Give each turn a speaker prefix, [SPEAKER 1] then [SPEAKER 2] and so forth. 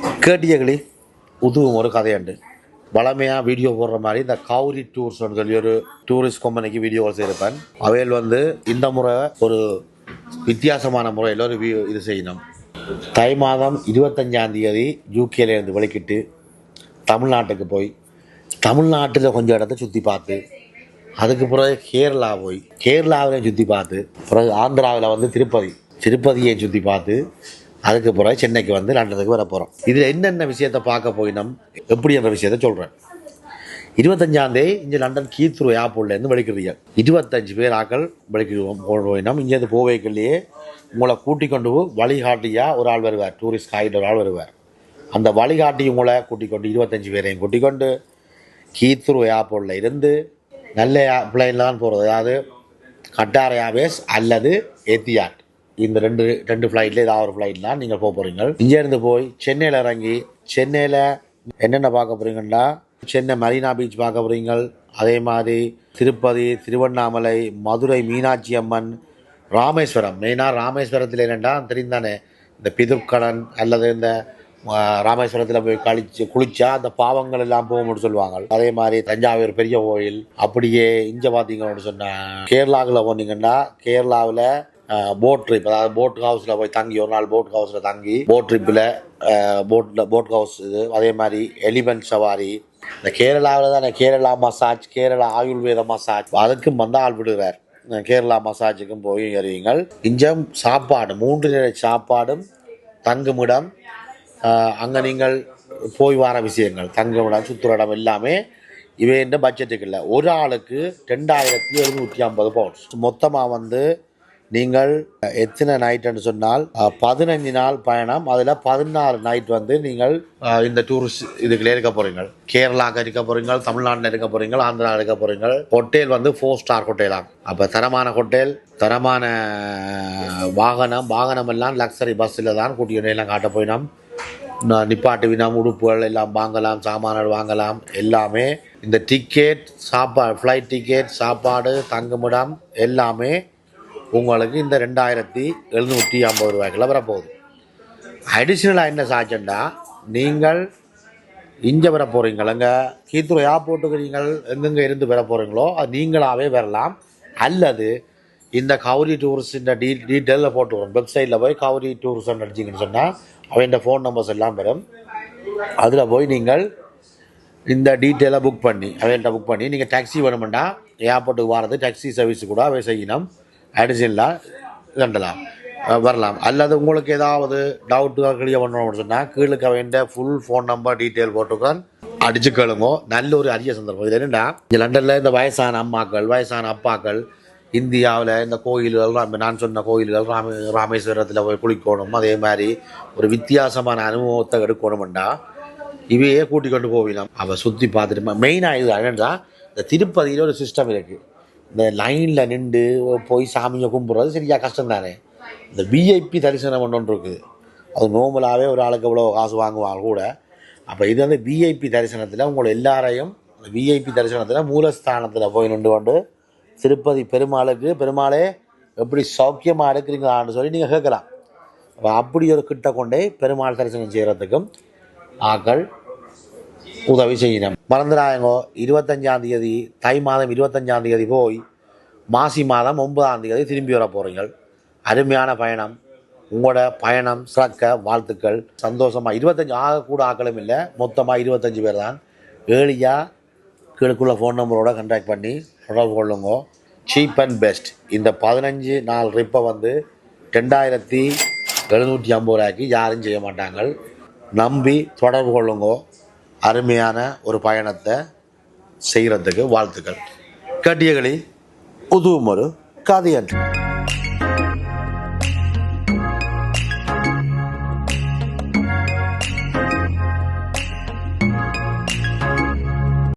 [SPEAKER 1] கேட்டியகளி உதுவும் ஒரு கதையாண்டு. வளமையாக வீடியோ போடுற மாதிரி இந்த காவிரி டூர்ஸ்னு சொல்லி ஒரு டூரிஸ்ட் கம்பெனிக்கு வீடியோகள் செய்திருப்பேன். அவையில் வந்து இந்த முறை ஒரு வித்தியாசமான முறையில் ஒரு வீ- இது செய்யணும். தை மாதம் இருபத்தஞ்சாம் தேதி யூகேலேருந்து வெளிக்கிட்டு தமிழ்நாட்டுக்கு போய் தமிழ்நாட்டில் கொஞ்சம் இடத்த சுற்றி பார்த்து அதுக்கு பிறகு கேரளா போய் கேரளாவிலையும் சுற்றி பார்த்து பிறகு ஆந்திராவில் வந்து திருப்பதி திருப்பதியை சுற்றி பார்த்து அதுக்கு பிறகு சென்னைக்கு வந்து லண்டனுக்கு வர போகிறோம் இதில் என்னென்ன விஷயத்தை பார்க்க போயினோம்? எப்படி என்ற விஷயத்த சொல்கிறேன் இருபத்தஞ்சாந்தேதி இங்கே லண்டன் கீத்ரு ஏர்போர்ட்லேருந்து வெளிக்கிறீங்க இருபத்தஞ்சு பேர் ஆக்கள் வெளிக்கிறோம் போயினோம். இங்கேருந்து போவைக்குள்ளேயே உங்களை கூட்டி கொண்டு போய் வழிகாட்டியாக ஒரு ஆள் வருவார். டூரிஸ்ட் கைடு ஒரு ஆள் வருவார். அந்த வழிகாட்டி உங்களை கூட்டிக் கொண்டு இருபத்தஞ்சு பேரையும் கூட்டிக் கொண்டு கீத்ரு ஏர்போர்ட்டில் இருந்து நல்ல பிளைனில் தான் போகிறது அதாவது கட்டார் ஏர்வேஸ் அல்லது எத்தியாட் இந்த ரெண்டு ரெண்டு ஃப்ளைட்டில் ஏதாவது ஒரு ஃப்ளைட்டில் தான் நீங்கள் போக போகிறீங்க இங்கேருந்து போய் சென்னையில் இறங்கி சென்னையில் என்னென்ன பார்க்க போகிறீங்கன்னா சென்னை மரீனா பீச் பார்க்க போகிறீங்க அதே மாதிரி திருப்பதி திருவண்ணாமலை மதுரை மீனாட்சி அம்மன் ராமேஸ்வரம். மெயினாக ராமேஸ்வரத்தில் என்னென்னா தெரிந்தானே இந்த பிதுக்கடன் அல்லது இந்த ராமேஸ்வரத்தில் போய் கழிச்சு குளிச்சா அந்த பாவங்கள் எல்லாம் போகும்னு சொல்லுவாங்க. அதே மாதிரி தஞ்சாவூர் பெரிய கோயில் அப்படியே இங்கே பார்த்தீங்கன்னு சொன்னால் கேரளாவில் போனீங்கன்னா கேரளாவில் போட் ட்ரிப் அதாவது போட் ஹவுஸில் போய் தங்கி ஒரு நாள் போட் ஹவுஸில் தங்கி போட் ட்ரிப்பில் போட்டில் போட் ஹவுஸ் இது அதே மாதிரி எலிமெண்ட் சவாரி. இந்த கேரளாவில் தானே கேரளா மசாஜ் கேரளா ஆயுர்வேத மசாஜ் அதுக்கும் வந்து ஆள் விடுகிறார் கேரளா மசாஜுக்கும் போய் அறிவீங்கள் இஞ்சம் சாப்பாடு மூன்று நிலை சாப்பாடும் தங்குமிடம். அங்கே நீங்கள் போய் வர விஷயங்கள் தங்குமிடம் சுற்றுற எல்லாமே இவை என்ற பட்ஜெட்டுக்கு இல்லை. ஒரு ஆளுக்கு ரெண்டாயிரத்தி எழுநூற்றி ஐம்பது பவுண்ட்ஸ் மொத்தமாக வந்து நீங்கள் எத்தனை நைட்டுன்னு சொன்னால் பதினஞ்சு நாள் பயணம். அதில் பதினாறு நைட் வந்து நீங்கள் இந்த டூரிஸ்ட் இதுக்குள்ளே இருக்க போகிறீங்க கேரளாக்கு இருக்க போகிறீங்க தமிழ்நாட்டில் இருக்க போகிறீங்க ஆந்திரா இருக்க போகிறீங்க ஹோட்டல் வந்து ஃபோர் ஸ்டார் ஹோட்டலாம் அப்போ தரமான ஹோட்டல் தரமான வாகனம் வாகனம் எல்லாம் லக்ஸரி பஸ்ஸில் தான் கூட்டிகிட்டு எல்லாம் காட்ட போயினோம். நிப்பாட்டு வினம் உடுப்புகள் எல்லாம் வாங்கலாம் சாமான்கள் வாங்கலாம் எல்லாமே. இந்த டிக்கெட் சாப்பாடு ஃப்ளைட் டிக்கெட் சாப்பாடு தங்குமிடம் எல்லாமே உங்களுக்கு இந்த ரெண்டாயிரத்தி எழுநூற்றி ஐம்பது ரூபாய்க்குள்ள வரப்போகுது. அடிஷ்னலாக என்ன சாட்சண்டா நீங்கள் இங்கே வர போகிறீங்களங்க கீத்துரு ஏர்போர்ட்டுக்கு நீங்கள் எங்கெங்கே இருந்து வர போகிறீங்களோ அது நீங்களாகவே வரலாம். அல்லது இந்த கவுரி டூரிஸ்ட் டீ டீட்டெயிலில் போட்டு வரும். வெப்சைட்டில் போய் கவுரி டூரிஸ்ட் அடிச்சிங்கன்னு சொன்னால் அவன் ஃபோன் நம்பர்ஸ் எல்லாம் வரும். அதில் போய் நீங்கள் இந்த டீட்டெயிலாக புக் பண்ணி அவன்கிட்ட புக் பண்ணி நீங்கள் டாக்ஸி வேணுமெண்டா ஏர்போர்ட்டுக்கு வரது டாக்ஸி சர்வீஸ் கூட அவை செய்யணும். அடிஷனலாக கண்டலாம் வரலாம். அல்லது உங்களுக்கு ஏதாவது டவுட்டு கிளியர் அப்படின்னு சொன்னால் கீழே வேண்டிய ஃபுல் ஃபோன் நம்பர் டீட்டெயில் போட்டுக்கான் அடிச்சு கேளுங்க. நல்ல ஒரு அரிய சந்தர்ப்பம். இது என்னென்னா இந்த லண்டனில் இந்த வயசான அம்மாக்கள் வயசான அப்பாக்கள் இந்தியாவில் இந்த கோயில்கள் ராம- நான் சொன்ன கோயில்கள் ராம ராமேஸ்வரத்தில் போய் குளிக்கணும். அதே மாதிரி ஒரு வித்தியாசமான அனுபவத்தை எடுக்கணும்டா இவையே கூட்டி கொண்டு போவிலாம் அவள் சுற்றி பார்த்துட்டு மெயினாக இது என்னன்றா இந்த திருப்பதியில் ஒரு சிஸ்டம் இருக்குது இந்த லைனில் நின்று போய் சாமியை கும்பிட்றது சரியா கஷ்டம் தானே இந்த விஐபி தரிசனம் ஒன்று ஒன்று இருக்குது அது நோமலாகவே ஒரு ஆளுக்கு எவ்வளோ காசு வாங்குவாங்க கூட. அப்போ இது வந்து விஐபி தரிசனத்தில் உங்களை எல்லாரையும் விஐபி தரிசனத்தில் மூலஸ்தானத்தில் போய் நின்று கொண்டு திருப்பதி பெருமாளுக்கு பெருமாளே எப்படி சௌக்கியமாக இருக்கிறீங்களான்னு சொல்லி நீங்கள் கேட்கலாம். அப்போ அப்படி ஒரு கிட்ட கொண்டே பெருமாள் தரிசனம் செய்கிறதுக்கும் ஆக்கள் உதவி செய்யணும் மறந்துடாயங்கோ இருபத்தஞ்சாம் தேதி தை மாதம் இருபத்தஞ்சாம் தேதி போய் மாசி மாதம் ஒன்பதாம் தேதி திரும்பி வர போகிறீங்கள் அருமையான பயணம். உங்களோட பயணம் சிறக்க வாழ்த்துக்கள். சந்தோஷமாக இருபத்தஞ்சு ஆக கூட ஆக்களும் இல்லை. மொத்தமாக இருபத்தஞ்சு பேர் தான். ஏழியாக கீழுக்குள்ள ஃபோன் நம்பரோட கண்டாக்ட் பண்ணி தொடர்பு கொள்ளுங்க. சீப் அண்ட் பெஸ்ட் இந்த பதினஞ்சு நாள் ட்ரிப்பை வந்து ரெண்டாயிரத்தி எழுநூற்றி ஐம்பது ரூபாய்க்கு யாரும் செய்ய மாட்டாங்க நம்பி தொடர்பு கொள்ளுங்க. அருமையான ஒரு பயணத்தை செய்கிறதுக்கு வாழ்த்துக்கள். கட்டியகளி உதுவும் ஒரு கதையன்று.